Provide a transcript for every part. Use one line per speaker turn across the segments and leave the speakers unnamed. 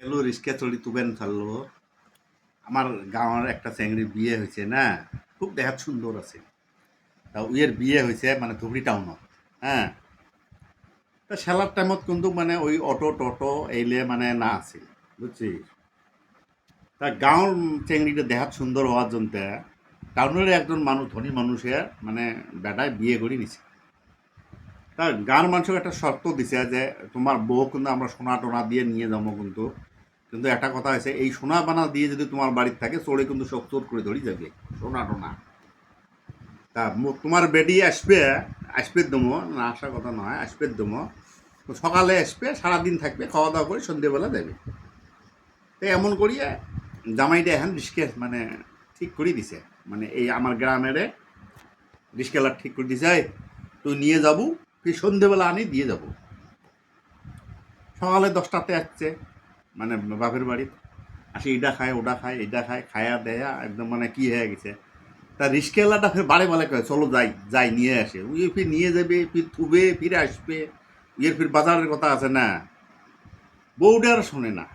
এলো রিস্কে চড়ি তুবেন থাকল আমার গাঁৱৰ একটা চেংড়ির বিয়ে হয়েছে না, খুব দেখাত সুন্দর আছে। তা উইয়ের বিয়ে হয়েছে মানে ধুবড়ি টাউনত হ্যাঁ? তা খেলার টাইমত কিন্তু মানে ওই অটো টটো এইলে মানে না আছিল বুঝছিস তা গাঁৱৰ চেংড়িটা দেখাত সুন্দর হওয়ার জন্য টাউনের একজন মানুষ, ধনী মানুষে মানে বেটায় বিয়ে করে নিছে। তা গাঁর মানুষকে একটা শর্ত দিছে যে তোমার বউ কিন্তু আমরা সোনা টোনা দিয়ে নিয়ে যাব কিন্তু। কিন্তু একটা কথা আছে এই সোনা বানা দিয়ে যদি তোমার বাড়িতে থাকে চোরে কিন্তু চোর করে ধরি যাবে। সোনা টোনা। তা তোমার বেডি আসবে আসবে দমো না আসার কথা নয় আসবে দমো। সকালে আসবে সারাদিন থাকবে খাওয়া দাওয়া করে সন্ধেবেলা দেবে তো এমন করিয়ে জামাইটা এখন রিস্কে মানে ঠিক করে দিছে। মানে এই আমার গ্রামের রিস্কেলার ঠিক করে দিছে "এই, তুই নিয়ে যাব তুই সন্ধেবেলা আনি দিয়ে যাব। সকালে দশটাতে আসছে। মানে বাপের বাড়ি। আসে এটা খায় ওটা খায় এটা খায়, খায়া দেয়া, একদম মানে কি হয়ে গেছে। তা রিস্কেলাটা ফের বারে বারে কয়, চলো যাই যাই, নিয়ে আসে। উই ফির নিয়ে যাবে, ফির থুবে, ফিরে আসবে। ইয়ের ফির বাজারের কথা আছে না। বউটা আর শোনে না।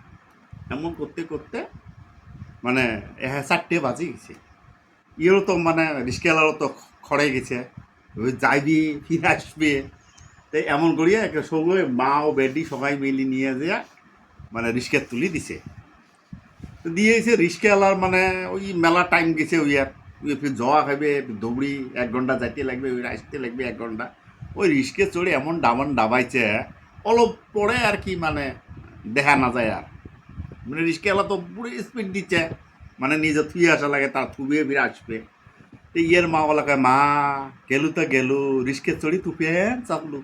এমন করতে করতে মানে হ্যাঁ চারটে বাজে গেছে। ইয়েরও তো মানে রিস্কেলারও তো খড়ে গেছে। যাইবি, ফিরে আসবে। তাই এমন করিয়া একটা সঙ্গে মা ও বেডি সবাই মিলি নিয়ে যা মানে রিস্কে তুলি দিছে। তো দিয়েছে রিস্কেলার মানে ওই মেলা টাইম গেছে ওই আর জওয়া খাবে দৌড়ি এক ঘণ্টা যাইতে লাগবে, ওই আসতে লাগবে এক ঘণ্টা ওই রিস্কে চড়ে এমন ডামান ডাবাইছে, অলপ পরে আর কি মানে দেখা না যায় আর। মানে রিস্কেলা তো পুরো স্পিড দিচ্ছে। মানে নিজে থুয়ে আসা লাগে, তার থুবে ফিরে আসবে। ইয়ের মা বলা কয়, মা, গেলু তো গেলু, রিস্কে চড়ি তুপে চাপলু।